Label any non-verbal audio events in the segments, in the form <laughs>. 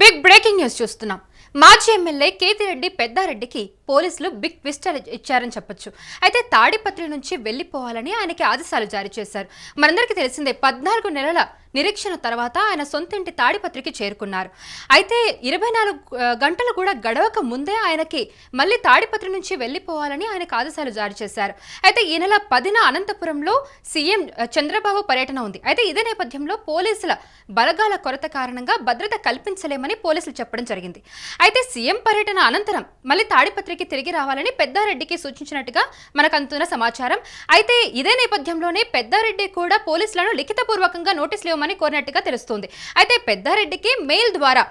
Big breaking news చూస్తున్నాం. మాజీ MLA Kethireddy పెద్దారెడ్డికి పోలీసులు బిగ్ ట్విస్ట్ ఇచ్చారని చెప్పొచ్చు. అయితే తాడిపత్రి నుంచి వెళ్ళిపోవాలని ఆయనకి ఆదేశాలు జారీ చేశారు. మనందరికీ తెలిసిందే పద్నాలుగు నెలల నిరీక్షణ తర్వాత ఆయన సొంతింటి తాడిపత్రికి చేరుకున్నారు. అయితే ఇరవై నాలుగు గంటలు కూడా గడవక ముందే ఆయనకి మళ్ళీ తాడిపత్రి నుంచి వెళ్ళిపోవాలని ఆయనకు ఆదేశాలు జారీ చేశారు. అయితే ఈ నెల పదిన అనంతపురంలో సీఎం చంద్రబాబు పర్యటన ఉంది. అయితే ఇదే నేపథ్యంలో పోలీసుల బలగాల కొరత కారణంగా భద్రత కల్పించలేమని పోలీసులు చెప్పడం జరిగింది. అయితే సీఎం పర్యటన అనంతరం మళ్ళీ తాడిపత్రి తాడిపత్రికి తిరిగి రావాలని పెద్దారెడ్డికి సూచించినట్టుగా మనకు అందుతున్న సమాచారం. అయితే ఇదే నేపథ్యంలోనే పెద్దారెడ్డి కూడా పోలీసులను లిఖితపూర్వకంగా నోటీసులు ఇవ్వమని కోరినట్టుగా తెలుస్తుంది. అయితే పెద్దారెడ్డికి మెయిల్ ద్వారా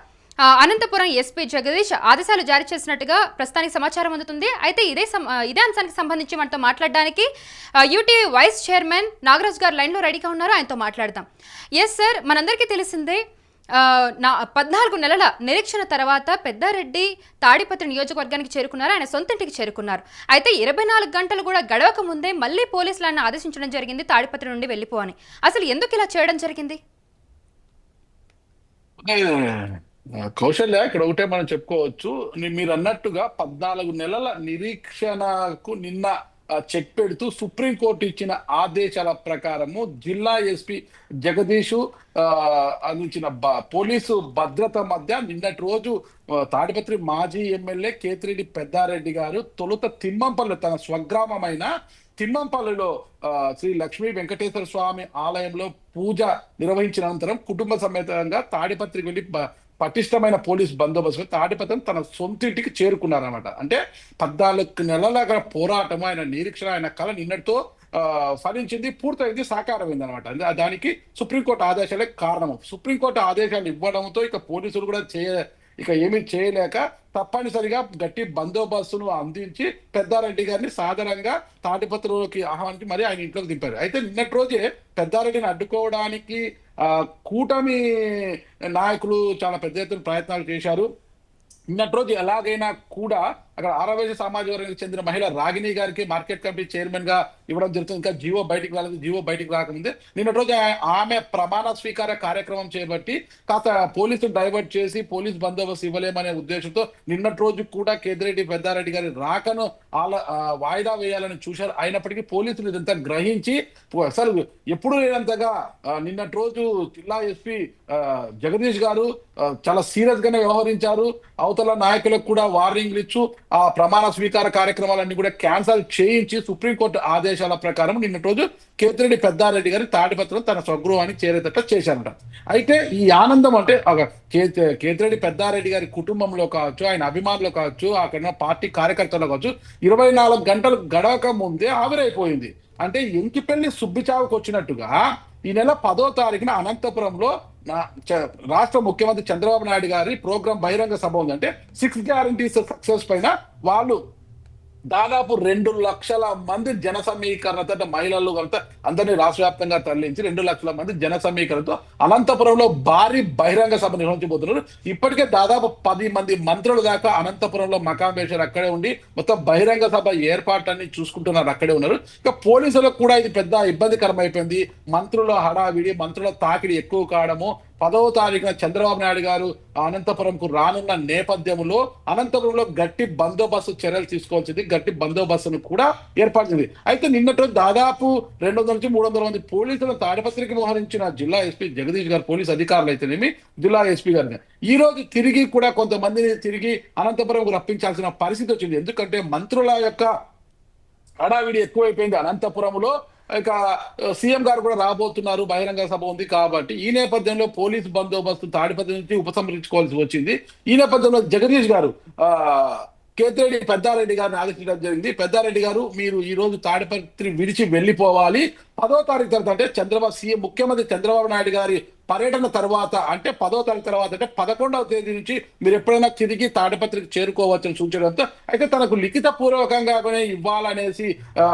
అనంతపురం ఎస్పీ జగదీష్ ఆదేశాలు జారీ చేసినట్టుగా ప్రస్తుతానికి సమాచారం అందుతుంది. అయితే ఇదే సం- ఇదే అంశానికి సంబంధించి మనతో మాట్లాడడానికి యూటీ వైస్ చైర్మన్ నాగరాజ్ గారు లైన్లో రెడీగా ఉన్నారు. ఆయనతో మాట్లాడదాం. ఎస్ సార్ మనందరికీ తెలిసిందే నా పద్నాలుగు నెలల నిరీక్షణ తర్వాత పెద్దారెడ్డి తాడిపత్రి నియోజకవర్గానికి చేరుకున్నారు. ఆయన సొంతింటికి చేరుకున్నారు. అయితే ఇరవై నాలుగు గంటలు కూడా గడవక ముందే మళ్ళీ పోలీసులు ఆయన ఆదేశించడం జరిగింది తాడిపత్రి నుండి వెళ్ళిపోవని అసలు ఎందుకు ఇలా చేయడం జరిగింది? కౌశల్య ఇక్కడ ఒకటే మనం చెప్పుకోవచ్చు. మీరు అన్నట్టుగా పద్నాలుగు నెలల నిరీక్షణకు నిన్న చెక్ పెడుతూ సుప్రీంకోర్టు ఇచ్చిన ఆదేశాల ప్రకారము జిల్లా ఎస్పీ జగదీష్ అందించిన బ- పోలీసు భద్రత మధ్య నిన్నటి రోజు తాడిపత్రి మాజీ ఎమ్మెల్యే కేతిరెడ్డి పెద్దారెడ్డి గారు తొలుత తిమ్మంపల్లి తన స్వగ్రామమైన తిమ్మంపల్లిలో శ్రీ లక్ష్మీ వెంకటేశ్వర స్వామి ఆలయంలో పూజ నిర్వహించిన అనంతరం కుటుంబ సమేతంగా తాడిపత్రికి వెళ్ళి పటిష్టమైన పోలీస్ బందోబస్తు తాడిపత్రం తన సొంతింటికి చేరుకున్నారనమాట అంటే పద్నాలుగు నెలల పోరాటం ఆయన నిరీక్షణ ఆయన కళ నిన్నటితో ఫలించింది పూర్తయింది సాకారమైంది అనమాట దానికి సుప్రీంకోర్టు ఆదేశాలే కారణం సుప్రీంకోర్టు ఆదేశాలు ఇవ్వడంతో ఇక పోలీసులు కూడా చేయ ఇక ఏమీ చేయలేక తప్పనిసరిగా గట్టి బందోబస్తును అందించి పెద్దారెడ్డి గారిని సాధారణంగా తాటిపత్రులకి ఆహ్వానించి మరి ఆయన ఇంట్లోకి దింపారు. అయితే నిన్నటి రోజే పెద్దారెడ్డిని అడ్డుకోవడానికి ఆ కూటమి నాయకులు చాలా పెద్ద ఎత్తున ప్రయత్నాలు చేశారు. నిన్నటి రోజు ఎలాగైనా కూడా అక్కడ ఆరవేశ సామాజిక వర్గానికి చెందిన మహిళ రాగిణి గారికి మార్కెట్ కమిటీ చైర్మన్గా ఇవ్వడం జరుగుతుంది. ఇంకా జీవో బయటికి రాలేదు. జీవో బయటికి రాకముందే నిన్నటి రోజు ఆమె ప్రమాణ స్వీకార కార్యక్రమం చేపట్టి కాస్త పోలీసులు డైవర్ట్ చేసి పోలీస్ బందోబస్తు ఇవ్వలేమనే ఉద్దేశంతో నిన్నటి రోజు కూడా కేదిరెడ్డి పెద్దారెడ్డి గారి రాకను ఆల వాయిదా వేయాలని చూశారు. అయినప్పటికీ పోలీసులు ఇదంతా గ్రహించి అసలు ఎప్పుడు లేనంతగా నిన్నటి రోజు జిల్లా ఎస్పీ జగదీష్ గారు చాలా సీరియస్ గానే వ్యవహరించారు. అవతల నాయకులకు కూడా వార్నింగ్లు ఇచ్చు. ఆ ప్రమాణ స్వీకార కార్యక్రమాలన్నీ కూడా క్యాన్సల్ చేయించి సుప్రీంకోర్టు ఆదేశాల ప్రకారం నిన్న రోజు కేతిరెడ్డి పెద్దారెడ్డి గారి తాడిపత్రం తన స్వగృహానికి చేరేటట్లు చేశారట. అయితే ఈ ఆనందం అంటే ఒక కే- కేతిరెడ్డి పెద్దారెడ్డి గారి కుటుంబంలో కావచ్చు ఆయన అభిమానులు కావచ్చు అక్కడ పార్టీ కార్యకర్తలు కావచ్చు ఇరవై నాలుగు గంటలు గడవక ముందే ఆవిరైపోయింది. అంటే ఎంకిపెళ్ళి సుబ్బిచావుకు వచ్చినట్టుగా ఈ నెల పదో తారీఖున అనంతపురంలో నా- చ- రాష్ట్ర ముఖ్యమంత్రి చంద్రబాబు నాయుడు గారి ప్రోగ్రాం బహిరంగ సభ ఉందంటే సిక్స్ గ్యారంటీస్ సక్సెస్ పైన వాళ్ళు దాదాపు రెండు లక్షల మంది జన సమీకరణతో అంటే మహిళలు అంతా అందరినీ రాష్ట్ర వ్యాప్తంగా తరలించి రెండు లక్షల మంది జన సమీకరణతో అనంతపురంలో భారీ బహిరంగ సభ నిర్వహించబోతున్నారు. ఇప్పటికే దాదాపు పది మంది మంత్రులు దాకా అనంతపురంలో మకాం వేశారు అక్కడే ఉండి మొత్తం బహిరంగ సభ ఏర్పాట్లన్నీ చూసుకుంటున్నారు అక్కడే ఉన్నారు. ఇక పోలీసులకు కూడా ఇది పెద్ద ఇబ్బందికరం అయిపోయింది మంత్రుల హడావిడి మంత్రుల తాకిడి ఎక్కువ కావడము పదవ తారీఖున చంద్రబాబు నాయుడు గారు అనంతపురంకు రానున్న నేపథ్యంలో అనంతపురంలో గట్టి బందోబస్తు చర్యలు తీసుకోవాల్సింది. గట్టి బందోబస్తును కూడా ఏర్పరిచింది అయితే నిన్నటి దాదాపు రెండు వందల నుంచి మూడు వందల మంది పోలీసులు తాడిపత్రికి మోహరించిన జిల్లా ఎస్పీ జగదీష్ గారు పోలీస్ అధికారులు అయితేనేమి జిల్లా ఎస్పీ గారిని. ఈ రోజు తిరిగి కూడా కొంతమందిని తిరిగి అనంతపురంకు రప్పించాల్సిన పరిస్థితి వచ్చింది. ఎందుకంటే మంత్రుల యొక్క హడావిడి ఎక్కువైపోయింది అనంతపురంలో. ఇక సీఎం గారు కూడా రాబోతున్నారు బహిరంగ సభ ఉంది కాబట్టి ఈ నేపథ్యంలో పోలీస్ బందోబస్తు తాడిపత్రి నుంచి ఉపసంహరించుకోవాల్సి వచ్చింది. ఈ నేపథ్యంలో జగదీష్ గారు కేతిరెడ్డి పెద్దారెడ్డి గారిని ఆదేశించడం జరిగింది. పెద్దారెడ్డి గారు మీరు ఈ రోజు తాడిపత్రి విడిచి వెళ్ళిపోవాలి. పదో తారీఖు తర్వాత అంటే చంద్రబాబు సీఎం ముఖ్యమంత్రి చంద్రబాబు నాయుడు గారి పర్యటన తర్వాత అంటే పదో తారీఖు తర్వాత అంటే పదకొండవ తేదీ నుంచి మీరు ఎప్పుడైనా తిరిగి తాడిపత్రికి చేరుకోవచ్చని సూచించడంతో అయితే తనకు లిఖిత పూర్వకంగానే ఇవ్వాలనేసి ఆ,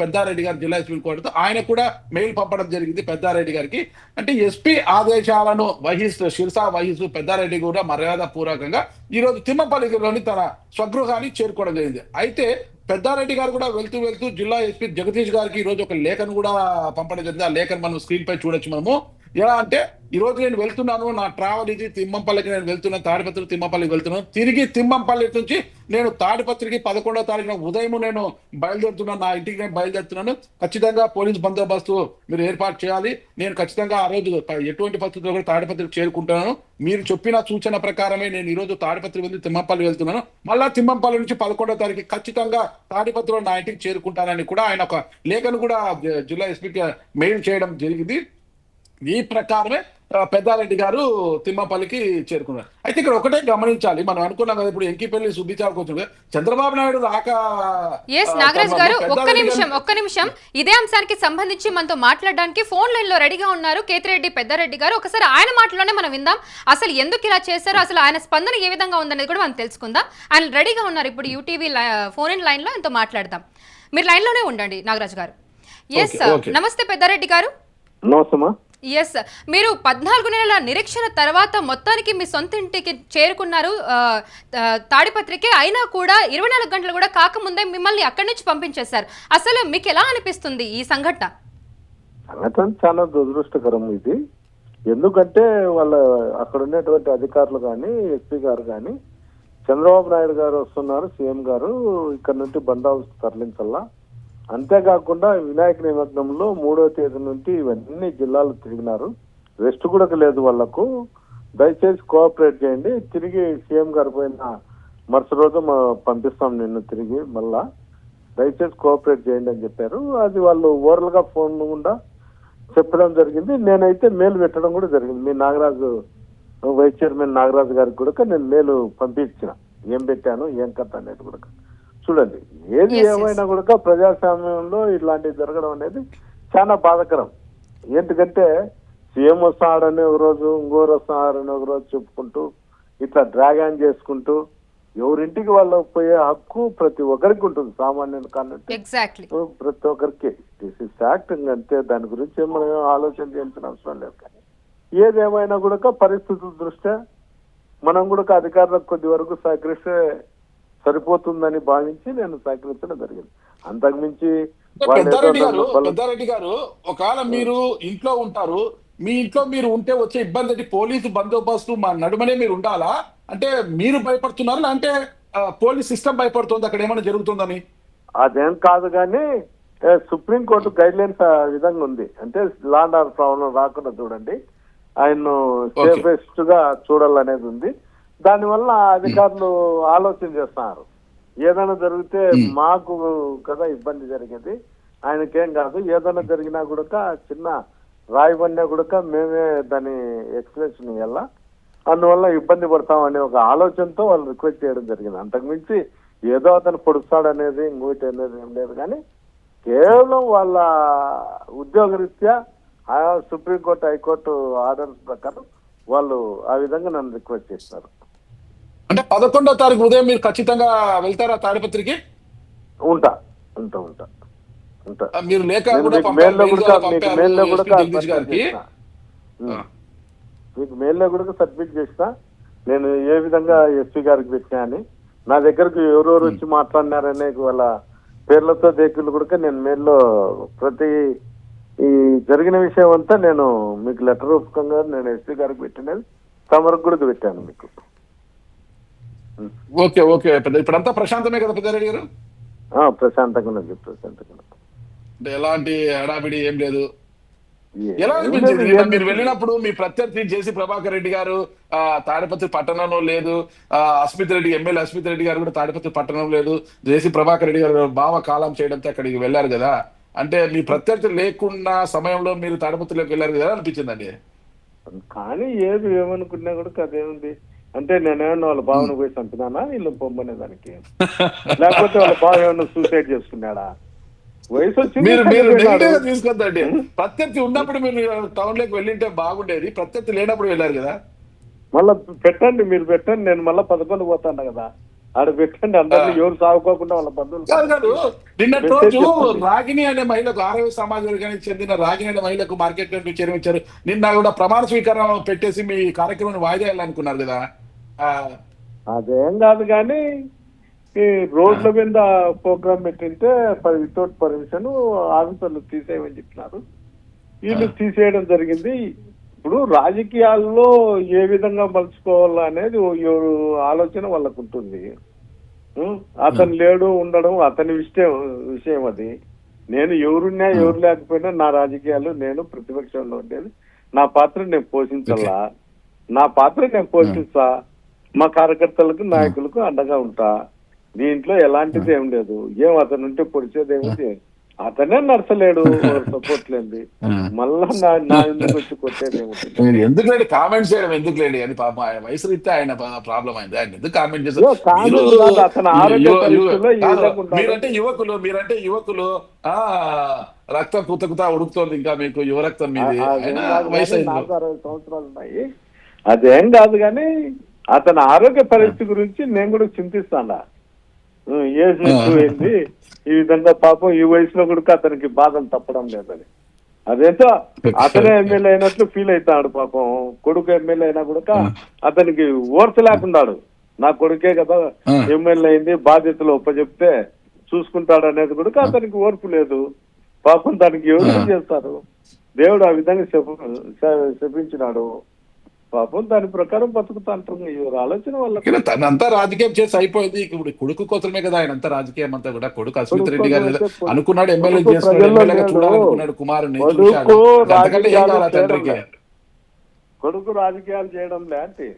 పెద్దారెడ్డి గారు జిల్లా ఎస్పీ ఆయన కూడా మెయిల్ పంపడం జరిగింది పెద్దారెడ్డి గారికి. అంటే ఎస్పీ ఆదేశాలను వహిస్తూ శిరసా వహిస్తూ పెద్దారెడ్డి కూడా మర్యాద పూర్వకంగా ఈ రోజు తిమ్మపల్లిలోని తన స్వగృహానికి చేరుకోవడం జరిగింది. అయితే పెద్దారెడ్డి గారు కూడా వెళ్తూ వెళ్తూ జిల్లా ఎస్పీ జగదీష్ గారికి ఈ రోజు ఒక లేఖను కూడా పంపడం జరిగింది. ఆ లేఖను మనం స్క్రీన్ పై చూడొచ్చు మనము. ఎలా అంటే ఈరోజు నేను వెళ్తున్నాను నా ట్రావెల్ ఇది తిమ్మంపల్లికి నేను వెళ్తున్నాను తాడిపత్రి తిమ్మంపల్లికి వెళ్తున్నాను. తిరిగి తిమ్మంపల్లి నుంచి నేను తాడిపత్రికి పదకొండో తారీఖున ఉదయం నేను బయలుదేరుతున్నాను నా ఇంటికి నేను బయలుదేరుతున్నాను. ఖచ్చితంగా పోలీస్ బందోబస్తు మీరు ఏర్పాటు చేయాలి. నేను ఖచ్చితంగా ఆ రోజు ఎటువంటి పరిస్థితుల్లో కూడా తాడిపత్రికి చేరుకుంటున్నాను మీరు చెప్పిన సూచన ప్రకారమే నేను ఈరోజు తాడిపత్రి వెళ్ళి తిమ్మంపల్లి వెళ్తున్నాను. మళ్ళా తిమ్మంపల్లి నుంచి పదకొండో తారీఖు ఖచ్చితంగా తాడిపత్రిలో నా ఇంటికి చేరుకుంటానని కూడా ఆయన ఒక లేఖను కూడా జిల్లా ఎస్పీకి మెయిల్ చేయడం జరిగింది. ఈ ప్రకారమే పెద్దారెడ్డి గారు తిమ్మపల్లికి చేరుకున్నారు. అయితే ఇక్కడ ఒకటే గమనించాలి మనం అనుకున్నాం కదా ఇప్పుడు ఎంకిపల్లి సుబ్బిచాలకు వచ్చింది చంద్రబాబు నాయుడు రాక ఎస్ నాగరాజ్ గారు ఒక్క నిమిషం ఒక్క నిమిషం. ఇదే అంశానికి సంబంధించి మనతో మాట్లాడడానికి ఫోన్ లైన్లో రెడీగా ఉన్నారు కేతిరెడ్డి పెద్దారెడ్డి గారు. ఒకసారి ఆయన మాటలోనే మనం విందాం. అసలు ఎందుకు ఇలా చేశారు? అసలు ఆయన స్పందన ఏ విధంగా ఉందనేది కూడా మనం తెలుసుకుందాం. ఆయన రెడీగా ఉన్నారు ఇప్పుడు యూటీవీ ఫోన్ ఇన్ లైన్లో ఆయనతో మాట్లాడదాం. మీరు లైన్లోనే ఉండండి నాగరాజ్ గారు. ఎస్. నమస్తే పెద్దారెడ్డి గారు. నమస్తమ్మా ఎస్ మీరు పద్నాలుగు నెలల నిరీక్షణ తర్వాత మొత్తానికి మీ సొంత ఇంటికి చేరుకున్నారు. తాడిపత్రికే తాడిపత్రికి అయినా కూడా ఇరవై నాలుగు గంటలు కూడా కాకముందే మిమ్మల్ని అక్కడి నుంచి పంపించేశారు. అసలు మీకు ఎలా అనిపిస్తుంది ఈ సంఘటన? సంఘటన చాలా దురదృష్టకరం ఇది. ఎందుకంటే వాళ్ళ అక్కడ ఉండేటువంటి అధికారులు కానీ ఎస్పీ గారు కానీ చంద్రబాబు నాయుడు గారు వస్తున్నారు సీఎం గారు. ఇక్కడ నుండి బండాలు తరలించల్లా. అంతేకాకుండా వినాయక నిమగ్నంలో మూడో తేదీ నుండి ఇవన్నీ జిల్లాలు తిరిగినారు. రెస్ట్ కూడా లేదు వాళ్ళకు దయచేసి కోఆపరేట్ చేయండి. తిరిగి సీఎం గారు పోయిన మరుసటి రోజు పంపిస్తాం నిన్ను తిరిగి మళ్ళా. దయచేసి కోఆపరేట్ చేయండి అని చెప్పారు. అది వాళ్ళు ఓవరల్గా ఫోన్ గుండా చెప్పడం జరిగింది. నేనైతే మేలు పెట్టడం కూడా జరిగింది. మీ నాగరాజు వైస్ చైర్మన్ నాగరాజు గారికి కూడా నేను మేలు పంపించిన. ఏం పెట్టాను ఏం కథ అనేది కూడా. చూడండి. ఏది. ఏమైనా కూడా ప్రజాస్వామ్యంలో ఇట్లాంటివి జరగడం అనేది చాలా బాధకరం. ఎందుకంటే సీఎం వస్తాడని ఒక రోజు ఇంకోరు వస్తాడని ఒక రోజు చెప్పుకుంటూ ఇట్లా డ్రాగాన్ చేసుకుంటూ ఎవరింటికి వాళ్ళు పోయే హక్కు ప్రతి ఒక్కరికి ఉంటుంది సామాన్యులు ఎగ్జాక్ట్లీ ప్రతి ఒక్కరికి. దిస్ ఇస్ ఫ్యాక్ట్ అంతే దాని గురించి మనం ఆలోచన చేయాల్సిన అవసరం లేదు కానీ. ఏదేమైనా కూడా పరిస్థితుల దృష్ట్యా మనం కూడా అధికారులకు కొద్ది వరకు సహకరిస్తే సరిపోతుందని భావించి నేను సహకరించడం జరిగింది. అంతకుమించి పెద్దారెడ్డి గారు పెద్దారెడ్డి గారు ఒకవేళ మీరు ఇంట్లో ఉంటారు మీ ఇంట్లో మీరు ఉంటే వచ్చే ఇబ్బంది ఏంటి? పోలీసు బందోబస్తు మా నడుమనే మీరు ఉండాలా? అంటే మీరు భయపడుతున్నారా అంటే పోలీస్ సిస్టమ్ భయపడుతుంది అక్కడ ఏమైనా జరుగుతుందని? అదేం కాదు కానీ సుప్రీం కోర్టు గైడ్ లైన్స్ విధంగా ఉంది. అంటే లాండ్ ఆర్డర్ ప్రాబ్లం రాకుండా చూడండి. ఆయన్ను Okay. సేఫెస్ట్గా చూడాలనేది ఉంది. దానివల్ల అధికారులు ఆలోచన చేస్తున్నారు. ఏదైనా జరిగితే మాకు కదా ఇబ్బంది జరిగేది. ఆయనకేం కాదు ఏదైనా జరిగినా కూడా చిన్న రాయి బండే కూడా మేమే దాని ఎక్స్ప్లెనేషన్ ఇవ్వాలా అందువల్ల ఇబ్బంది పడతాం అనే ఒక ఆలోచనతో వాళ్ళు రిక్వెస్ట్ చేయడం జరిగింది. అంతకుమించి ఏదో అతను పొడుస్తాడనేది ఇంకోటి అనేది ఏం లేదు కానీ కేవలం వాళ్ళ ఉద్యోగరీత్యా సుప్రీంకోర్టు హైకోర్టు ఆర్డర్స్ ప్రకారం వాళ్ళు ఆ విధంగా నన్ను రిక్వెస్ట్ చేస్తారు అంటే పదకొండో తారీఖు ఉదయం మీరు ఖచ్చితంగా వెళ్తారా తాడిపత్రికి? ఉంటా ఉంటా ఉంటా ఉంటా. మీరు లేఖ నేను కూడా మీకు మెయిల్లో మెయిల్ కూడా. మీకు మెయిల్లో సబ్మిట్ చేసిన. నేను ఏ విధంగా ఎస్పీ గారికి పెట్టినా అని. నా దగ్గరకు ఎవరెవరు వచ్చి మాట్లాడినారనే వాళ్ళ పేర్లతో దేకులు కూడా నేను మెయిల్లో ప్రతి ఈ జరిగిన విషయం అంతా నేను మీకు లెటర్ రూపకంగా నేను ఎస్పీ గారికి పెట్టినది. తమరకు కూడా పెట్టాను మీకు. Okay okay. పెద్ద ఇప్పుడంతా ప్రశాంతమే కదా పెద్దారెడ్డి గారు? ప్రశాంతంగా ఉన్నది ప్రశాంతంగా. అంటే ఎలాంటి హడావిడి ఏం లేదు. ఎలా అనిపించింది? మీరు. వెళ్ళినప్పుడు మీ ప్రత్యర్థి జేసీ ప్రభాకర్ రెడ్డి గారు ఆ, తాడిపత్రి పట్టణంలో లేదు. ఆ, అస్మిత్ రెడ్డి ఎమ్మెల్యే అస్మిత్ రెడ్డి గారు కూడా తాడిపత్రి పట్టణం లేదు. జేసీ ప్రభాకర్ రెడ్డి గారు భావ కాలం చేయడంతో అక్కడికి వెళ్ళారు కదా. అంటే మీ ప్రత్యర్థి లేకున్న సమయంలో మీరు తాడిపత్రిలోకి వెళ్ళారు కదా అనిపించిందండి? కానీ ఏది ఏమనుకున్నా కూడా అదేముంది అంటే నేనేమన్నా వాళ్ళ బావను పోయి చంపినానా? వీళ్ళు పొమ్మనే దానికి. <laughs> లేకపోతే వాళ్ళ బావ ఏమన్నా సూసైడ్ చేసుకున్నాడా? వయసు వచ్చింది మీరు మీరు. నెగిటివ్ తీసుకొద్దండి. ప్రత్యర్థి ఉన్నప్పుడు మీరు టౌన్లోకి వెళ్ళింటే బాగుండేది. ప్రత్యర్థి లేనప్పుడు వెళ్ళారు కదా. మళ్ళా పెట్టండి మీరు పెట్టండి. నేను మళ్ళా పదకొండు పోతాను కదా. ఆడ పెట్టండి అందరినీ ఎవరు సాగుకోకుండా వాళ్ళ బంధువులు కాదు కాదు. నిన్నటి మెసేజ్ రోజు. రాగిణి అనే మహిళకు ఆరవ సమాజ వర్గానికి చెందిన రాగిణి అనే మహిళకు మార్కెట్ ఇచ్చారు నిన్న కూడా ప్రమాణ స్వీకారం పెట్టేసి మీ కార్యక్రమాన్ని వాయిదా వేయాలనుకున్నారు కదా. అదేం కాదు కానీ ఈ రోడ్ల మీద ప్రోగ్రామ్ పెట్టింటే వితౌట్ పర్మిషన్ ఆఫీసర్లు తీసేయమని చెప్పినారు. వీళ్ళు తీసేయడం జరిగింది. ఇప్పుడు రాజకీయాల్లో ఏ విధంగా మలుచుకోవాలా అనేది ఆలోచన వాళ్ళకు ఉంటుంది? అతను లేడు ఉండడం అతని విషయం విషయం అది. నేను ఎవరున్నా ఎవరు లేకపోయినా నా రాజకీయాలు నేను ప్రతిపక్షంలో ఉండేది. నా పాత్ర నేను పోషించాలా. నా పాత్ర నేను పోషిస్తా మా కార్యకర్తలకు నాయకులకు అండగా ఉంటా. దీంట్లో ఎలాంటిది ఏం లేదు. ఏం అతను ఉంటే పొడిచేది ఏమిటి అతనే నడచలేడు <laughs> సపోర్ట్ లేండి మళ్ళా నా ఎందుకు వచ్చి కొట్టేది ఎందుకులేండి కామెంట్ చేయడం ఎందుకులేండి? అని పాప ఆయన వయసు రీత్యా ఆయన ప్రాబ్లం అయింది. ఆయన ఎందుకు కామెంట్ ఉండాలి. మీరంటే యువకులు మీరంటే యువకులు ఆ రక్తం కుతకుతా ఉడుకుతోంది ఇంకా మీకు యువ రక్తం మీది. వయసు అరవై సంవత్సరాలు ఉన్నాయి. అదేం కాదు కానీ అతని ఆరోగ్య పరిస్థితి గురించి నేను కూడా చింతిస్తాడా ఉం, ఏజ్ ఎక్కువైంది ఈ విధంగా పాపం ఈ వయసులో కూడా అతనికి బాధలు తప్పడం లేదని. అదేంటో అతనే ఎమ్మెల్యే అయినట్లు ఫీల్ అవుతాడు పాపం. కొడుకు ఎమ్మెల్యే అయినా కూడా అతనికి ఓర్చ లేకున్నాడు. నా కొడుకే కదా. ఎమ్మెల్యే అయింది బాధ్యతలు ఒప్పచెప్తే చూసుకుంటాడు అనేది కూడా అతనికి ఓర్పు లేదు. పాపం దానికి ఎవరు చేస్తారు? దేవుడు ఆ విధంగా శపించినాడు పాపం దాని ప్రకారం బతుకుతా అంటుంది. ఎవరి ఆలోచన ఇక్కడ తనంతా రాజకీయం చేసి అయిపోయింది. ఇప్పుడు కొడుకు కోసమే కదా ఆయన అంతా రాజకీయం అంతా కూడా. కొడుకు అస్మిత్ రెడ్డి గారు అనుకున్నాడు ఎమ్మెల్యే. చూడాలనుకున్నాడు కుమారుని కొడుకు రాజకీయాలు చేయడం లే. కొడుకు రాజకీయాలు చేయడం లాంటి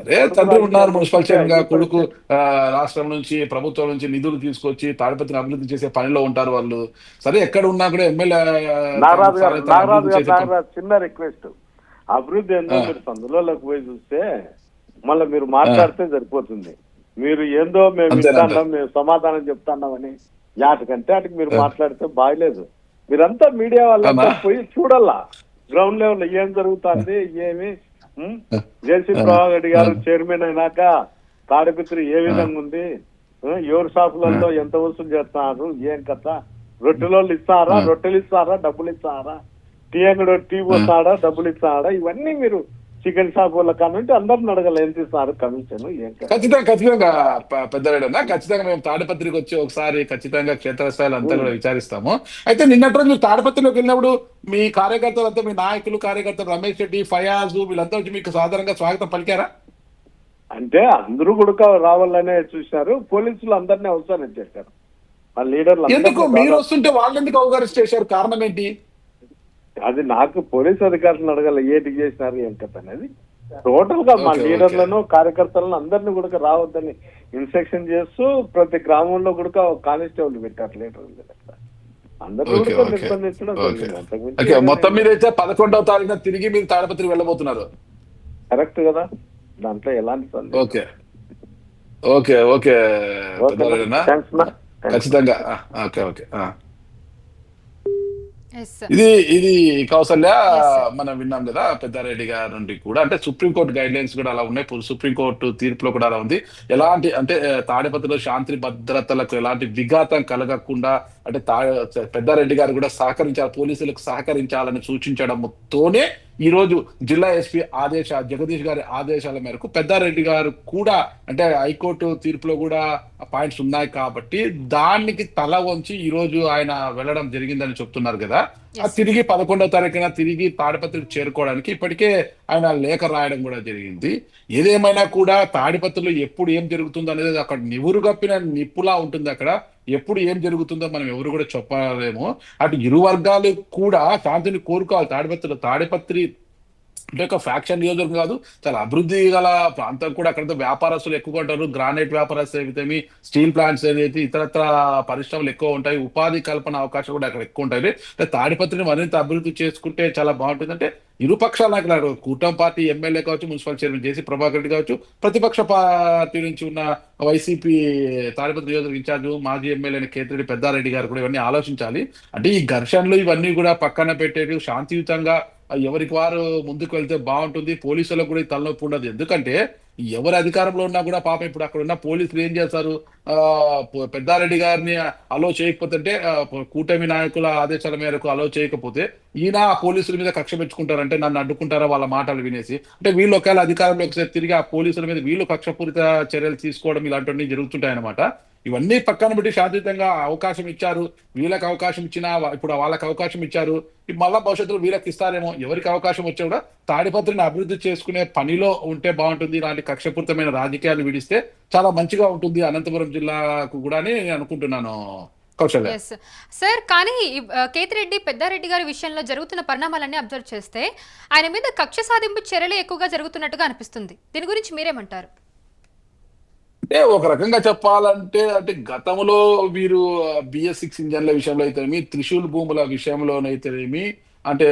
అదే తండ్రి ఉన్నారు మున్సిపల్ చైర్మన్గా కొడుకు రాష్ట్రం నుంచి ప్రభుత్వం నుంచి నిధులు తీసుకొచ్చి తాడిపత్రిని అభివృద్ధి చేసే పనిలో ఉంటారు వాళ్ళు. సరే ఎక్కడ ఉన్నా కూడా ఎమ్మెల్యే చిన్న రిక్వెస్ట్. అభివృద్ధి ఏందో. మీరు సందులోకి పోయి చూస్తే మళ్ళీ మీరు మాట్లాడితే సరిపోతుంది. మీరు ఏందో మేము? ఇస్తాన్నాం మేము సమాధానం చెప్తాన్నామని యాటికంటే అటుకు మీరు మాట్లాడితే బాగలేదు. మీరంతా మీడియా వాళ్ళంతా. పోయి చూడాలా గ్రౌండ్ లెవెల్ ఏం జరుగుతుంది ఏమి? జేసీ ప్రభాకర్ రెడ్డి గారు చైర్మన్ అయినాక తాడిపత్రి ఏ విధంగా ఉంది? ఎవరి షాపులలో ఎంత వసూలు చేస్తున్నారు? ఏం కథ? రొట్టెలో ఇస్తారా? రొట్టెలు ఇస్తారా? డబ్బులు ఇస్తారా? టీ అంగడి టీ పోస్తాడా డబ్బులు ఇస్తాడా? ఇవన్నీ మీరు చికెన్ షాప్ వాళ్ళ కానుంటే అందరిని అడగల ఎంత ఇస్తారు కమిషన్ ఖచ్చితంగా ఖచ్చితంగా పెద్దరేడన్నా ఖచ్చితంగా మేము తాడిపత్రికి వచ్చి ఒకసారి ఖచ్చితంగా క్షేత్రస్థాయిలో అంతా కూడా విచారిస్తాము. అయితే నిన్నటి రోజు మీరు తాడిపత్రిలోకి వెళ్ళినప్పుడు మీ కార్యకర్తలంతా మీ నాయకులు కార్యకర్తలు రమేష్ రెడ్డి ఫయాజ్ వీళ్ళంతా వచ్చి మీకు సాధారణంగా స్వాగతం పలికారా? అంటే అందరూ కూడా రావాలనే చూశారు. పోలీసులు అందరినీ అవసరం చేశారు. ఆ లీడర్లు ఎందుకు? మీరు వస్తుంటే వాళ్ళు ఎందుకు అవగాహన చేశారు? కారణం ఏంటి? అది నాకు పోలీస్ అధికారులను అడగల ఏటి చేసినారు ఏం కథ అనేది. టోటల్గా మా లీడర్లను కార్యకర్తలను అందరిని కూడా రావద్దని ఇన్స్ట్రక్షన్ చేస్తూ ప్రతి గ్రామంలో కూడా కానిస్టేబుల్ పెట్టారు లీడర్లు. అందరూ మొత్తం మీద అయితే పదకొండవ తారీఖున తిరిగి మీరు తాడిపత్రికి వెళ్ళబోతున్నారు. కరెక్ట్ కదా? దాంట్లో ఎలాంటి ఓకే. Okay okay. ఖచ్చితంగా. Okay okay. ఇది ఇది కౌసల్య. మనం విన్నాం కదా పెద్దారెడ్డి గారి నుండి కూడా. అంటే సుప్రీంకోర్టు గైడ్ లైన్స్ కూడా అలా ఉన్నాయి. సుప్రీంకోర్టు తీర్పులో కూడా అలా ఉంది. ఎలాంటి అంటే తాడిపత్రిలో శాంతి భద్రతలకు ఎలాంటి విఘాతం కలగకుండా అంటే తా పెద్దారెడ్డి గారు కూడా సహకరించాలి పోలీసులకు సహకరించాలని సూచించడంతోనే ఈ రోజు జిల్లా ఎస్పీ ఆదేశ జగదీష్ గారి ఆదేశాల మేరకు పెద్దారెడ్డి గారు కూడా అంటే హైకోర్టు తీర్పులో కూడా పాయింట్స్ ఉన్నాయి కాబట్టి దానికి తల వంచి ఈ రోజు ఆయన వెళ్ళడం జరిగిందని చెప్తున్నారు కదా. ఆ తిరిగి పదకొండవ తారీఖున తిరిగి తాడిపత్రికి చేరుకోవడానికి ఇప్పటికే ఆయన లేఖ రాయడం కూడా జరిగింది. ఏదేమైనా కూడా తాడిపత్రిలో ఎప్పుడు ఏం జరుగుతుందో అనేది అక్కడ నివురు కప్పిన నిప్పులా ఉంటుంది అక్కడ. ఎప్పుడు ఏం జరుగుతుందో మనం ఎవరు కూడా చెప్పలేము. అటు ఇరు వర్గాలు కూడా శాంతిని కోరుకోవాలి. తాడిపత్రి తాడిపత్రి అంటే ఒక ఫ్యాక్షన్ నియోజకవర్గం కాదు చాలా అభివృద్ధి గల ప్రాంతం కూడా అక్కడ వ్యాపారస్తులు ఎక్కువ ఉంటారు. గ్రానైట్ వ్యాపారస్తులు ఏమితేమి స్టీల్ ప్లాంట్స్ ఏదైతే ఇతరత్ర పరిశ్రమలు ఎక్కువ ఉంటాయి ఉపాధి కల్పన అవకాశాలు కూడా అక్కడ ఎక్కువ ఉంటాయి. అంటే తాడిపత్రిని మరింత అభివృద్ధి చేసుకుంటే చాలా బాగుంటుంది అంటే ఇరుపక్షాల నాయకులు కూటమి పార్టీ ఎమ్మెల్యే కావచ్చు మున్సిపల్ చైర్మన్ చేసి ప్రభాకర్ రెడ్డి కావచ్చు ప్రతిపక్ష పార్టీ నుంచి ఉన్న వైసీపీ తాడిపత్రి నియోజకవర్గ ఇన్ఛార్జ్ మాజీ ఎమ్మెల్యే కేతిరెడ్డి పెద్దారెడ్డి గారు కూడా ఇవన్నీ ఆలోచించాలి. అంటే ఈ ఘర్షణలు ఇవన్నీ కూడా పక్కన పెట్టేవి శాంతియుతంగా ఎవరికి వారు ముందుకు వెళ్తే బాగుంటుంది పోలీసులకు కూడా తలనొప్పి ఉండదు. ఎందుకంటే ఎవరు అధికారంలో ఉన్నా కూడా పాపం ఇప్పుడు అక్కడ ఉన్న పోలీసులు ఏం చేస్తారు? ఆ పెద్దారెడ్డి గారిని అలో చేయకపోతే కూటమి నాయకుల ఆదేశాల మేరకు అలో చేయకపోతే ఈయన ఆ పోలీసుల మీద కక్ష పెంచుకుంటారంటే నన్ను అడ్డుకుంటారా వాళ్ళ మాటలు వినేసి? అంటే వీళ్ళు ఒకవేళ అధికారంలోకి ఒకసారి తిరిగి ఆ పోలీసుల మీద వీళ్ళు కక్షపూరిత చర్యలు తీసుకోవడం ఇలాంటివన్నీ జరుగుతుంటాయన్నమాట ఇవన్నీ పక్కన పెట్టి శాంతియుతంగా అవకాశం ఇచ్చారు. వీళ్ళకి అవకాశం ఇచ్చినా ఇప్పుడు వాళ్ళకి అవకాశం ఇచ్చారు. మళ్ళా భవిష్యత్తులో వీళ్ళకి ఇస్తారేమో. ఎవరికి అవకాశం వచ్చా కూడా తాడిపత్రిని అభివృద్ధి చేసుకునే పనిలో ఉంటే బాగుంటుంది. ఇలాంటి కక్షపూరితమైన రాజకీయాలు విడిస్తే చాలా మంచిగా ఉంటుంది అనంతపురం జిల్లాకు కూడా నేను అనుకుంటున్నాను కౌశల్య. సార్ కానీ కేతిరెడ్డి పెద్దారెడ్డి గారి విషయంలో జరుగుతున్న పరిణామాలన్నీ అబ్జర్వ్ చేస్తే ఆయన మీద కక్ష సాధింపు చర్యలు ఎక్కువగా జరుగుతున్నట్టుగా అనిపిస్తుంది. దీని గురించి మీరేమంటారు? అంటే ఒక రకంగా చెప్పాలంటే అంటే గతంలో వీరు బిఎస్ సిక్స్ ఇంజన్ల విషయంలో అయితేనేమి త్రిశూల్ భూముల విషయంలోనైతేనేమి అంటే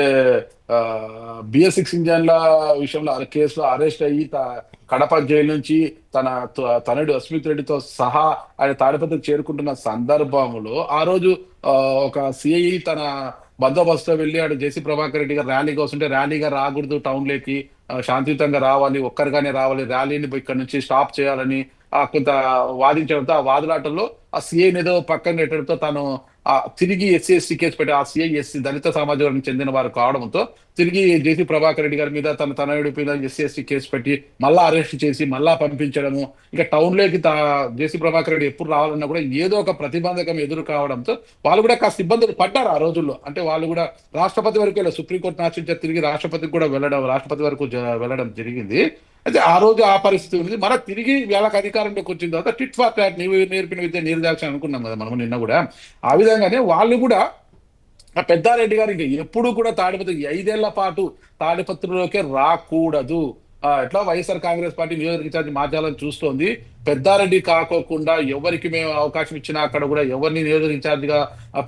బిఎస్ సిక్స్ ఇంజన్ల విషయంలో ఆ కేసులో అరెస్ట్ అయ్యి కడప జైలు నుంచి తన తనడు తనయుడు అస్మిత్ రెడ్డితో సహా ఆయన తాడిపత్రికి చేరుకుంటున్న సందర్భంలో ఆ రోజు ఒక సిఐ తన బందోబస్తు వెళ్ళి ఆడు జేసీ ప్రభాకర్ రెడ్డి గారు ర్యాలీగా వస్తుంటే ర్యాలీగా రాకూడదు టౌన్లోకి శాంతియుతంగా రావాలి ఒక్కరిగానే రావాలి ర్యాలీని ఇక్కడ నుంచి స్టాప్ చేయాలని ఆ కొంత వాదించడంతో ఆ వాదులాటల్లో ఆ సిఐ ఏదో పక్కన పెట్టడంతో తను తిరిగి ఎస్సీ ఎస్టీ కేసు పెట్టి ఆ సిఐ ఎస్సీ దళిత సమాజానికి చెందిన వారు కావడంతో తిరిగి జేసీ ప్రభాకర్ రెడ్డి గారి మీద తన తనయుడి మీద ఎస్సీ ఎస్టీ కేసు పెట్టి మళ్ళా అరెస్ట్ చేసి మళ్ళా పంపించడము. ఇక టౌన్లోకి జేసీ ప్రభాకర్ రెడ్డి ఎప్పుడు రావాలన్నా కూడా ఏదో ఒక ప్రతిబంధకం ఎదురు కావడంతో వాళ్ళు కూడా కాస్త ఇబ్బందులు పడ్డారు ఆ రోజుల్లో. అంటే వాళ్ళు కూడా రాష్ట్రపతి వరకు వెళ్ళారు సుప్రీంకోర్టును ఆశించారు తిరిగి రాష్ట్రపతికి కూడా వెళ్ళడం రాష్ట్రపతి వరకు వెళ్ళడం జరిగింది. అయితే ఆ రోజు ఆ పరిస్థితి ఉంది. మన తిరిగి వీళ్ళకి అధికారంలోకి వచ్చిన తర్వాత టిట్ ఫార్ టాట్ నీవు నేర్పిన విద్య నీరుదాక్ష అనుకున్నాం కదా మనం నిన్న కూడా. ఆ విధంగానే వాళ్ళు కూడా ఆ పెద్దారెడ్డి గారు ఇంకా ఎప్పుడు కూడా తాడిపత్రి ఐదేళ్ళ పాటు తాడిపత్రిలోకే రాకూడదు. ఎట్లా వైఎస్ఆర్ కాంగ్రెస్ పార్టీ నియోజకవర్గ ఇన్ఛార్జి మార్చాలని చూస్తోంది. పెద్దారెడ్డి కాకోకుండా ఎవరికి మేము అవకాశం ఇచ్చినా అక్కడ కూడా ఎవరిని నియోజక ఇన్ఛార్జిగా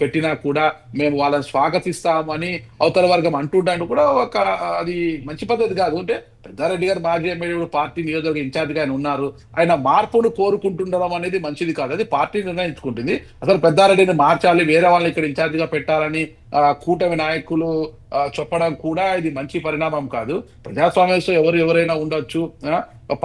పెట్టినా కూడా మేము వాళ్ళని స్వాగతిస్తామని అవతల వర్గం అంటుండని కూడా ఒక అది మంచి పద్ధతి కాదు. అంటే పెద్దారెడ్డి గారు మాజీ ఎమ్మెల్యే పార్టీ నియోజకవర్గ ఇన్ఛార్జిగా ఆయన ఉన్నారు. ఆయన మార్పును కోరుకుంటుండడం అనేది మంచిది కాదు. అది పార్టీ నిర్ణయించుకుంటుంది. అసలు పెద్దారెడ్డిని మార్చాలి వేరే వాళ్ళని ఇక్కడ ఇన్ఛార్జిగా పెట్టాలని కూటమి నాయకులు చెప్పడం కూడా ఇది మంచి పరిణామం కాదు. ప్రజాస్వామ్యంలో ఎవరు ఎవరైనా ఉండొచ్చు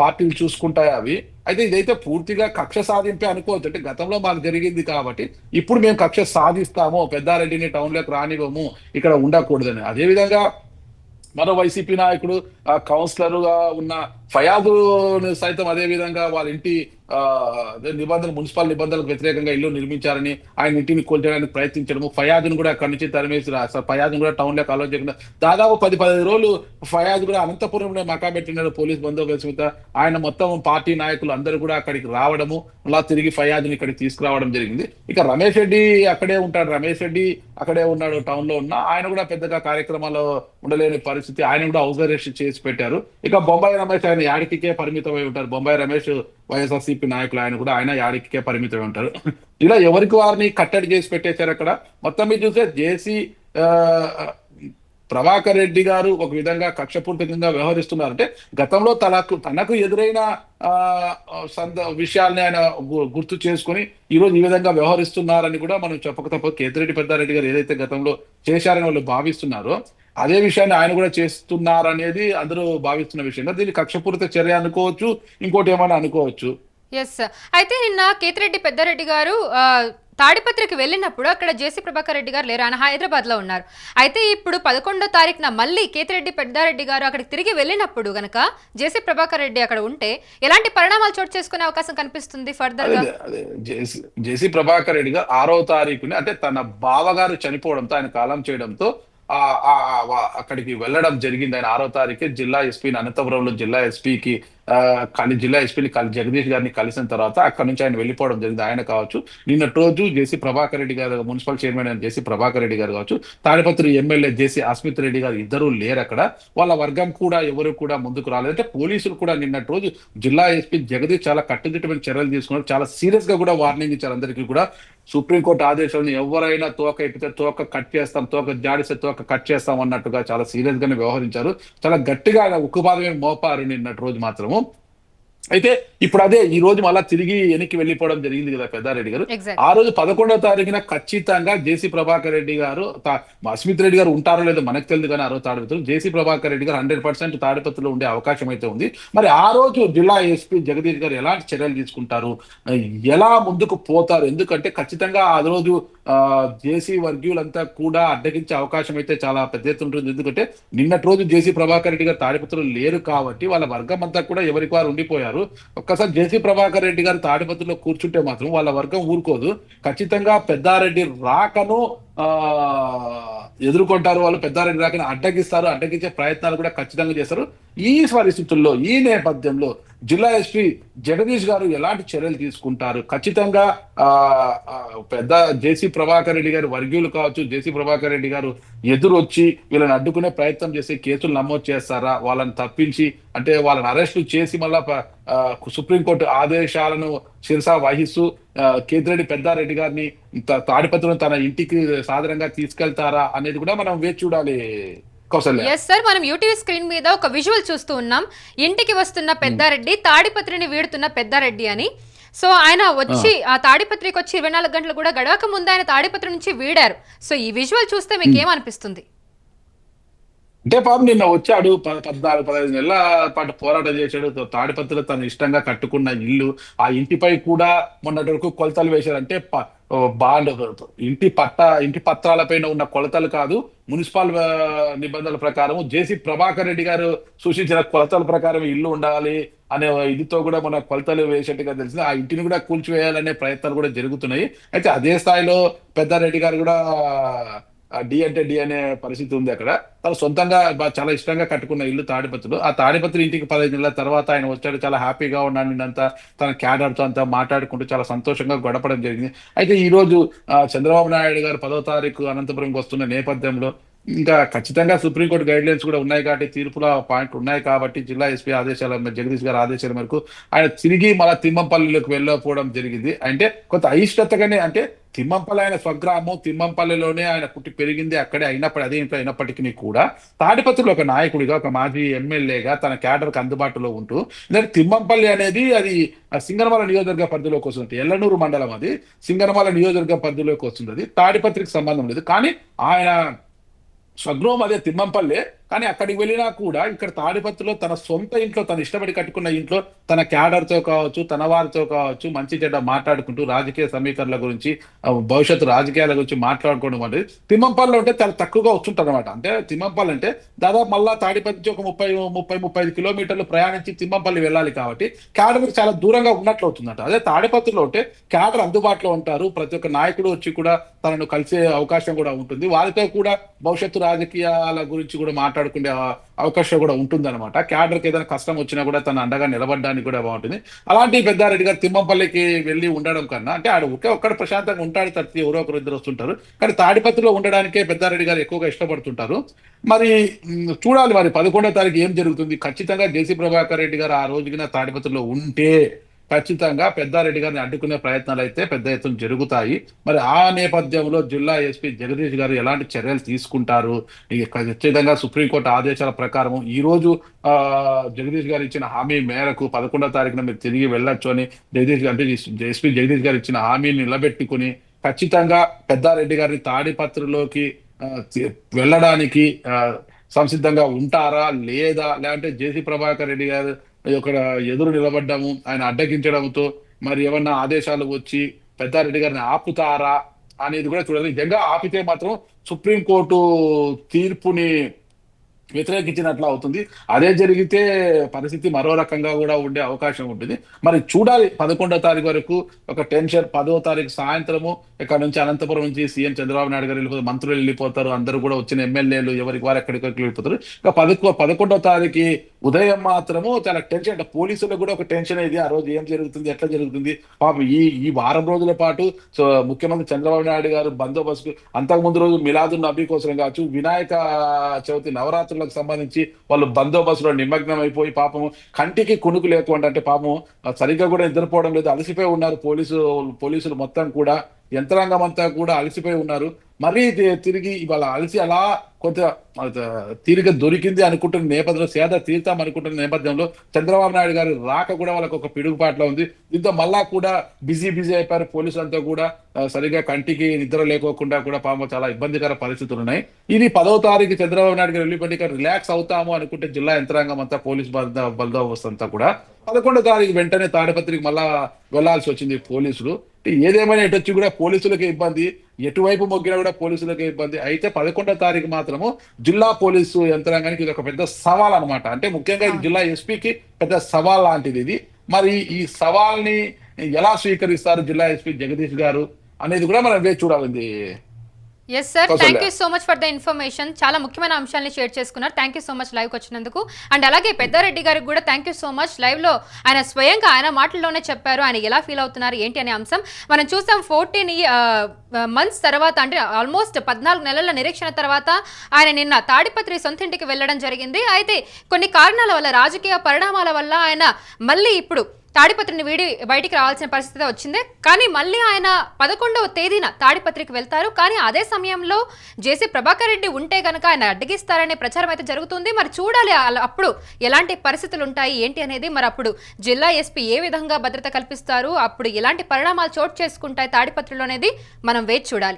పార్టీలు చూసుకుంటాయి అవి. అయితే ఇదైతే పూర్తిగా కక్ష సాధింపే అనుకోవచ్చు అంటే గతంలో మాకు జరిగింది కాబట్టి ఇప్పుడు మేము కక్ష సాధిస్తాము. పెద్దారెడ్డిని టౌన్లోకి రానివ్వము. ఇక్కడ ఉండకూడదని. అదేవిధంగా మరో వైసీపీ నాయకుడు కౌన్సిలర్గా కౌన్సిలర్గా ఉన్న ఫయాదు సైతం అదే విధంగా వాళ్ళ ఇంటి నిబంధనలు మున్సిపల్ నిబంధనలకు వ్యతిరేకంగా ఇల్లు నిర్మించారని ఆయన ఇంటిని కూల్చడానికి ప్రయత్నించడము. ఫయాదును కూడా అక్కడి నుంచి తరిమేసి రా- కూడా టౌన్లో అలో చేయకుండా దాదాపు పది పదిహేను రోజులు ఫయాద్ కూడా అనంతపురంలో మకాబెట్టినారు పోలీస్ బందోబస్తు మీద. ఆయన మొత్తం పార్టీ నాయకులు అందరూ కూడా అక్కడికి రావడము అలా తిరిగి ఫయాద్ని ఇక్కడికి తీసుకురావడం జరిగింది. ఇక రమేష్ రెడ్డి అక్కడే ఉంటాడు. రమేష్ రెడ్డి అక్కడే ఉన్నాడు టౌన్లో ఉన్న. ఆయన కూడా పెద్దగా కార్యక్రమాల్లో ఉండలేని పరిస్థితి. ఆయన కూడా హౌస్ అరెస్ట్ చేసి పెట్టారు. ఇక బొంబాయి రమేష్ ఆయన యాడికే పరిమితమై ఉంటారు. బొంబాయి రమేష్ వైఎస్ఆర్సీపీ నాయకులు ఆయన కూడా ఆయన యాడికే పరిమితమై ఉంటారు. ఇలా ఎవరికి వారిని కట్టడి చేసి పెట్టేశారు అక్కడ? మొత్తం మీద చూస్తే జేసీ ప్రభాకర్ రెడ్డి గారు ఒక విధంగా కక్షపూర్తికంగా వ్యవహరిస్తున్నారంటే గతంలో తనకు తనకు ఎదురైన ఆ, సంద విషయాల్ని ఆయన గుర్తు చేసుకొని ఈ రోజు ఈ విధంగా వ్యవహరిస్తున్నారని కూడా మనం చెప్పక తప్ప కేతిరెడ్డి పెద్దారెడ్డి గారు ఏదైతే గతంలో చేశారని వాళ్ళు భావిస్తున్నారో అదే విషయాన్ని ఆయన కూడా చేస్తున్నారనేది అందరూ భావిస్తున్న విషయంగా దీన్ని కక్షపూరిత చర్య అనుకోవచ్చు ఇంకోటి ఏమైనా అనుకోవచ్చు. ఎస్ అయితే నిన్న కేతిరెడ్డి పెద్దారెడ్డి గారు తాడిపత్రికి వెళ్ళినప్పుడు అక్కడ జేసీ ప్రభాకర్ రెడ్డి గారు లేరు. ఆయన హైదరాబాద్లో ఉన్నారు. అయితే ఇప్పుడు పదకొండో తారీఖున మళ్ళీ కేతిరెడ్డి పెద్దారెడ్డి గారు అక్కడికి తిరిగి వెళ్ళినప్పుడు గనక జేసీ ప్రభాకర్ రెడ్డి అక్కడ ఉంటే ఎలాంటి పరిణామాలు చోటు చేసుకునే అవకాశం కనిపిస్తుంది ఫర్దర్గా? జేసీ ప్రభాకర్ రెడ్డి గారు ఆరో తారీఖుని అంటే తన బావగారు చనిపోవడంతో ఆయన కాలం చేయడంతో అక్కడికి వెళ్ళడం జరిగింది ఆయన ఆరో తారీఖు జిల్లా ఎస్పీని అనంతపురంలో జిల్లా ఎస్పీకి కానీ జిల్లా ఎస్పీని కలి జగదీష్ గారిని కలిసిన తర్వాత అక్కడ నుంచి ఆయన వెళ్ళిపోవడం జరిగింది. ఆయన కావచ్చు నిన్నటి రోజు JC Prabhakar Reddy garu municipal chairman అయిన జేసీ ప్రభాకర్ రెడ్డి గారు కావచ్చు తాడిపత్రి ఎమ్మెల్యే జేసీ అస్మిత్ రెడ్డి గారు ఇద్దరు లేరు అక్కడ. వాళ్ళ వర్గం కూడా ఎవరు కూడా ముందుకు రాలేదు. అంటే పోలీసులు కూడా నిన్నటి రోజు జిల్లా ఎస్పీ జగదీష్ చాలా కట్టుదిట్టమైన చర్యలు తీసుకున్నారు. చాలా సీరియస్గా కూడా వార్నింగ్ ఇచ్చారు అందరికీ కూడా. సుప్రీంకోర్టు ఆదేశాలను ఎవరైనా తోక ఎక్కితే తోక కట్ చేస్తాం తోక జాడిస్తే తోక కట్ చేస్తాం అన్నట్టుగా చాలా సీరియస్ గానే వ్యవహరించారు. చాలా గట్టిగా ఉక్కుపాదమే మోపారు నిన్నటి రోజు మాత్రము. అయితే ఇప్పుడు అదే ఈ రోజు మళ్ళా తిరిగి వెనక్కి వెళ్ళిపోవడం జరిగింది కదా పెద్దారెడ్డి గారు. ఆ రోజు పదకొండవ తారీఖున ఖచ్చితంగా జేసీ ప్రభాకర్ రెడ్డి గారు అస్మిత్ రెడ్డి గారు ఉంటారో లేదో మనకు తెలియదు కానీ ఆ రోజు తాడిపత్రులు జేసీ ప్రభాకర్ రెడ్డి గారు హండ్రెడ్ పర్సెంట్ తాడిపత్రిలో ఉండే అవకాశం అయితే ఉంది. మరి ఆ రోజు జిల్లా ఎస్పీ జగదీష్ గారు ఎలాంటి చర్యలు తీసుకుంటారు? ఎలా ముందుకు పోతారు? ఎందుకంటే ఖచ్చితంగా ఆ రోజు జేసీ వర్గీయులంతా కూడా అడ్డగించే అవకాశం అయితే చాలా పెద్ద ఎత్తున ఉంటుంది. ఎందుకంటే నిన్నటి రోజు జేసీ ప్రభాకర్ రెడ్డి గారు తాడిపత్రులు లేరు కాబట్టి వాళ్ళ వర్గం అంతా కూడా ఎవరికి వారు ఉండిపోయారు. ఒక్కసారి జేసీ ప్రభాకర్ రెడ్డి గారు తాడిపత్రులో కూర్చుంటే మాత్రం వాళ్ళ వర్గం ఊరుకోదు. ఖచ్చితంగా పెద్దారెడ్డి రాకను ఎదుర్కొంటారు వాళ్ళు పెద్దారెడ్డి రాకని అడ్డగిస్తారు అడ్డగించే ప్రయత్నాలు కూడా ఖచ్చితంగా చేస్తారు. ఈ పరిస్థితుల్లో ఈ నేపథ్యంలో జిల్లా ఎస్పీ జగదీష్ గారు ఎలాంటి చర్యలు తీసుకుంటారు? ఖచ్చితంగా ఆ ఆ, పెద్ద జేసీ ప్రభాకర్ రెడ్డి గారు వర్గీయులు కావచ్చు జేసీ ప్రభాకర్ రెడ్డి గారు ఎదురొచ్చి వీళ్ళని అడ్డుకునే ప్రయత్నం చేసి కేసులు నమోదు చేస్తారా? వాళ్ళని తప్పించి అంటే వాళ్ళని అరెస్టు చేసి మళ్ళా సుప్రీంకోర్టు ఆదేశాలను శిరసా వహిస్తూ కేతిరెడ్డి పెద్దారెడ్డి గారిని తాడిపత్రులను తన ఇంటికి సాధారణంగా తీసుకెళ్తారా అనేది కూడా మనం వేచి చూడాలి ఎస్ సార్ మనం యూటీవీ స్క్రీన్ మీద ఒక విజువల్ చూస్తూ ఉన్నాం. ఇంటికి వస్తున్న పెద్దారెడ్డి తాడిపత్రిని వీడుతున్న పెద్దారెడ్డి అని. సో ఆయన వచ్చి ఆ. తాడిపత్రికి వచ్చి ఇరవై నాలుగు గంటలు కూడా గడవక ముందు ఆయన తాడిపత్రి నుంచి వీడారు. సో ఈ విజువల్ చూస్తే మీకు ఏమనిపిస్తుంది? అంటే పాపం నిన్న వచ్చాడు పద్నాలుగు పదహైదు నెలల పాటు పోరాటం చేశాడు. తాడిపత్రిలో తను ఇష్టంగా కట్టుకున్న ఇల్లు ఆ ఇంటిపై కూడా మొన్నటి వరకు కొలతలు వేశారంటే బాండ్ ఇంటి పట్ట ఇంటి పత్రాలపైన ఉన్న కొలతలు కాదు మున్సిపల్ నిబంధనల ప్రకారం జేసీ ప్రభాకర్ రెడ్డి గారు సూచించిన కొలతల ప్రకారం ఇల్లు ఉండాలి అనే ఇదితో కూడా మన కొలతలు వేసేట్టుగా తెలిసింది. ఆ ఇంటిని కూడా కూల్చివేయాలనే ప్రయత్నాలు కూడా జరుగుతున్నాయి. అయితే అదే స్థాయిలో పెద్దారెడ్డి గారు కూడా డి అంటే డి అనే పరిస్థితి ఉంది అక్కడ. తను సొంతంగా చాలా ఇష్టంగా కట్టుకున్న ఇల్లు తాడిపత్రులు. ఆ తాడిపత్రి ఇంటికి పదహైదు నెలల తర్వాత ఆయన వచ్చాడు. చాలా హ్యాపీగా ఉన్నాడు నిన్నంతా. తన క్యాడర్తో అంతా మాట్లాడుకుంటూ చాలా సంతోషంగా గడపడం జరిగింది. అయితే ఈ రోజు చంద్రబాబు నాయుడు గారు పదో తారీఖు అనంతపురంకి వస్తున్న నేపథ్యంలో ఇంకా ఖచ్చితంగా సుప్రీంకోర్టు గైడ్ లైన్స్ కూడా ఉన్నాయి కాబట్టి తీర్పుల పాయింట్ ఉన్నాయి కాబట్టి జిల్లా ఎస్పీ ఆదేశాల జగదీష్ గారి ఆదేశాల మేరకు ఆయన తిరిగి మళ్ళా తిమ్మంపల్లిలోకి వెళ్ళకపోవడం జరిగింది. అంటే కొంత అయిష్టతగానే అంటే తిమ్మంపల్లి ఆయన స్వగ్రామం తిమ్మంపల్లిలోనే ఆయన పుట్టి పెరిగింది అక్కడే అయినప్పటి అదే ఇంట్లో అయినప్పటికీ కూడా తాడిపత్రిలో ఒక నాయకుడిగా ఒక మాజీ ఎమ్మెల్యేగా తన క్యాడర్కి అందుబాటులో ఉంటూ ఎందుకంటే తిమ్మంపల్లి అనేది అది సింగనమల నియోజకవర్గ పరిధిలోకి వస్తుంది ఎల్లనూరు మండలం అది సింగనమల నియోజకవర్గ పరిధిలోకి వస్తుంది అది తాడిపత్రికి సంబంధం లేదు. కానీ ఆయన స్వగృహం అదే తిమ్మంపల్లె కానీ అక్కడికి వెళ్ళినా కూడా ఇక్కడ తాడిపత్రిలో తన సొంత ఇంట్లో తన ఇష్టపడి కట్టుకున్న ఇంట్లో తన క్యాడర్తో కావచ్చు తన వారితో కావచ్చు మంచి చెడ్డ మాట్లాడుకుంటూ రాజకీయ సమీకరణల గురించి భవిష్యత్తు రాజకీయాల గురించి మాట్లాడుకోవడం అనేది తిమ్మంపల్లిలో ఉంటే చాలా తక్కువగా వస్తుంటారు అనమాట అంటే తిమ్మంపల్లి అంటే దాదాపు మళ్ళా తాడిపత్రి నుంచి ఒక ముప్పై ముప్పై ముప్పై ఐదు కిలోమీటర్లు ప్రయాణించి తిమ్మంపల్లి వెళ్ళాలి కాబట్టి క్యాడర్ చాలా దూరంగా ఉన్నట్లు అవుతుందట. అదే తాడిపత్రిలో ఉంటే క్యాడర్ అందుబాటులో ఉంటారు. ప్రతి ఒక్క నాయకుడు వచ్చి కూడా తనను కలిసే అవకాశం కూడా ఉంటుంది. వారితో కూడా భవిష్యత్తు రాజకీయాల గురించి కూడా మాట్లాడుకునే అవకాశం కూడా ఉంటుందన్నమాట. క్యాడర్కి ఏదైనా కష్టం వచ్చినా కూడా తన అండగా నిలబడడానికి కూడా బాగుంటుంది. అలాంటి పెద్దారెడ్డి గారు తిమ్మంపల్లికి వెళ్ళి ఉండడం కన్నా అంటే ఆడ ఒకే ఒక్కడ ప్రశాంతంగా ఉంటాడు తప్పితే ఎవరో ఒకరు ఇద్దరు వస్తుంటారు. కానీ తాడిపత్రిలో ఉండడానికే పెద్దారెడ్డి గారు ఎక్కువగా ఇష్టపడుతుంటారు. మరి చూడాలి మరి పదకొండో తారీఖు ఏం జరుగుతుంది. ఖచ్చితంగా జేసీ ప్రభాకర్ రెడ్డి గారు ఆ రోజున తాడిపత్రిలో ఉంటే ఖచ్చితంగా పెద్దారెడ్డి గారిని అడ్డుకునే ప్రయత్నాలు అయితే పెద్ద ఎత్తున జరుగుతాయి. మరి ఆ నేపథ్యంలో జిల్లా ఎస్పీ జగదీష్ గారు ఎలాంటి చర్యలు తీసుకుంటారు? ఖచ్చితంగా సుప్రీంకోర్టు ఆదేశాల ప్రకారం ఈ రోజు జగదీష్ గారు ఇచ్చిన హామీ మేరకు పదకొండో తారీఖున మీరు తిరిగి వెళ్ళొచ్చు అని జగదీష్ గారు అంటే ఎస్పీ జగదీష్ గారు ఇచ్చిన హామీని నిలబెట్టుకుని ఖచ్చితంగా పెద్దారెడ్డి గారిని తాడిపత్రిలోకి వెళ్ళడానికి సంసిద్ధంగా ఉంటారా? లేదా? లేదంటే జేసీ ప్రభాకర్ రెడ్డి గారు ఇక్కడ ఎదురు నిలబడ్డము ఆయన అడ్డగించడంతో మరి ఏమన్నా ఆదేశాలు వచ్చి పెద్దారెడ్డి గారిని ఆపుతారా అనేది కూడా చూడాలి నిజంగా ఆపితే మాత్రం సుప్రీంకోర్టు తీర్పుని వ్యతిరేకించినట్లు అవుతుంది. అదే జరిగితే పరిస్థితి మరో రకంగా కూడా ఉండే అవకాశం ఉంటుంది. మరి చూడాలి పదకొండో తారీఖు వరకు ఒక టెన్షన్ పదో తారీఖు సాయంత్రము ఇక్కడ నుంచి అనంతపురం నుంచి సీఎం చంద్రబాబు నాయుడు గారు వెళ్ళిపోతారు మంత్రులు వెళ్ళిపోతారు అందరూ కూడా వచ్చిన ఎమ్మెల్యేలు ఎవరికి వారు ఎక్కడికి వెళ్ళిపోతారు. ఇక పదకొ పదకొండో తారీఖు ఉదయం మాత్రము చాలా టెన్షన్ అంటే పోలీసులకు కూడా ఒక టెన్షన్ ఇది ఆ రోజు ఏం జరుగుతుంది ఎట్లా జరుగుతుంది? పాపం ఈ ఈ వారం రోజుల పాటు సో ముఖ్యమంత్రి చంద్రబాబు నాయుడు గారు బందోబస్తు అంతకు ముందు రోజు మిలాదు నబీ కోసం కావచ్చు వినాయక చవితి నవరాత్రులకు సంబంధించి వాళ్ళు బందోబస్తులో నిమగ్నం అయిపోయి పాపము కంటికి కునుకు లేకుండా అంటే పాపం సరిగ్గా కూడా నిద్రపోవడం లేదు అలసిపోయి ఉన్నారు పోలీసు పోలీసులు మొత్తం కూడా. యంత్రాంగం అంతా కూడా అలసిపోయి ఉన్నారు. మరీ తిరిగి ఇవాళ అలసి అలా కొంత తీరిక దొరికింది అనుకుంటున్న నేపథ్యంలో సేద తీరుతాం అనుకుంటున్న నేపథ్యంలో చంద్రబాబు నాయుడు గారి రాక కూడా వాళ్ళకి ఒక పిడుగుపాట్లో ఉంది. దీంతో మళ్ళా కూడా బిజీ బిజీ అయిపోయారు పోలీసులంతా కూడా సరిగా కంటికి నిద్ర లేకోకుండా కూడా పాము చాలా ఇబ్బందికర పరిస్థితులు ఉన్నాయి. ఇది పదవ తారీఖు చంద్రబాబు నాయుడు గారు వెళ్ళిపోయి రిలాక్స్ అవుతాము అనుకుంటే జిల్లా యంత్రాంగం అంతా పోలీస్ బంద- బందోబస్తు అంతా కూడా పదకొండో తారీఖు వెంటనే తాడిపత్రికి మళ్ళా వెళ్ళాల్సి వచ్చింది పోలీసులు. ఏదేమైనా ఎటు వచ్చి కూడా పోలీసులకే ఇబ్బంది ఎటువైపు మొగ్గినా కూడా పోలీసులకే ఇబ్బంది. అయితే పదకొండో తారీఖు మాత్రము జిల్లా పోలీసు యంత్రాంగానికి ఇది ఒక పెద్ద సవాల్ అన్నమాట. అంటే ముఖ్యంగా ఇది జిల్లా ఎస్పీకి పెద్ద సవాల్ లాంటిది ఇది. మరి ఈ సవాల్ని ఎలా స్వీకరిస్తారు జిల్లా ఎస్పీ జగదీష్ గారు అనేది కూడా మనం వేచి చూడాలి yes sir. Thank you so much for the information చాలా ముఖ్యమైన అంశాలని షేర్ చేసుకున్నారు. థ్యాంక్ యూ సో మచ్ లైవ్కి వచ్చినందుకు. అండ్ అలాగే పెద్దారెడ్డి గారికి కూడా థ్యాంక్ యూ సో మచ్ లైవ్లో ఆయన స్వయంగా ఆయన మాటల్లోనే చెప్పారు. ఆయన ఎలా ఫీల్ అవుతున్నారు? ఏంటి అనే అంశం. మనం చూసాం ఫోర్టీన్ మంత్స్ తర్వాత అంటే ఆల్మోస్ట్ పద్నాలుగు నెలల నిరీక్షణ తర్వాత ఆయన నిన్న తాడిపత్రి సొంత ఇంటికి వెళ్ళడం జరిగింది. అయితే కొన్ని కారణాల వల్ల రాజకీయ పరిణామాల వల్ల ఆయన మళ్ళీ ఇప్పుడు తాడిపత్రిని వీడి బయటికి రావాల్సిన పరిస్థితి వచ్చింది. కానీ మళ్ళీ ఆయన పదకొండవ తేదీన తాడిపత్రికి వెళ్తారు. కానీ అదే సమయంలో జేసీ ప్రభాకర్ రెడ్డి ఉంటే కనుక ఆయన అడ్డగిస్తారనే ప్రచారం అయితే జరుగుతుంది. మరి చూడాలి అలా- అప్పుడు ఎలాంటి పరిస్థితులు ఉంటాయి ఏంటి అనేది. మరి అప్పుడు జిల్లా ఎస్పీ ఏ విధంగా భద్రత కల్పిస్తారు అప్పుడు ఎలాంటి పరిణామాలు చోటు చేసుకుంటాయి తాడిపత్రిలో అనేది మనం వేచి చూడాలి.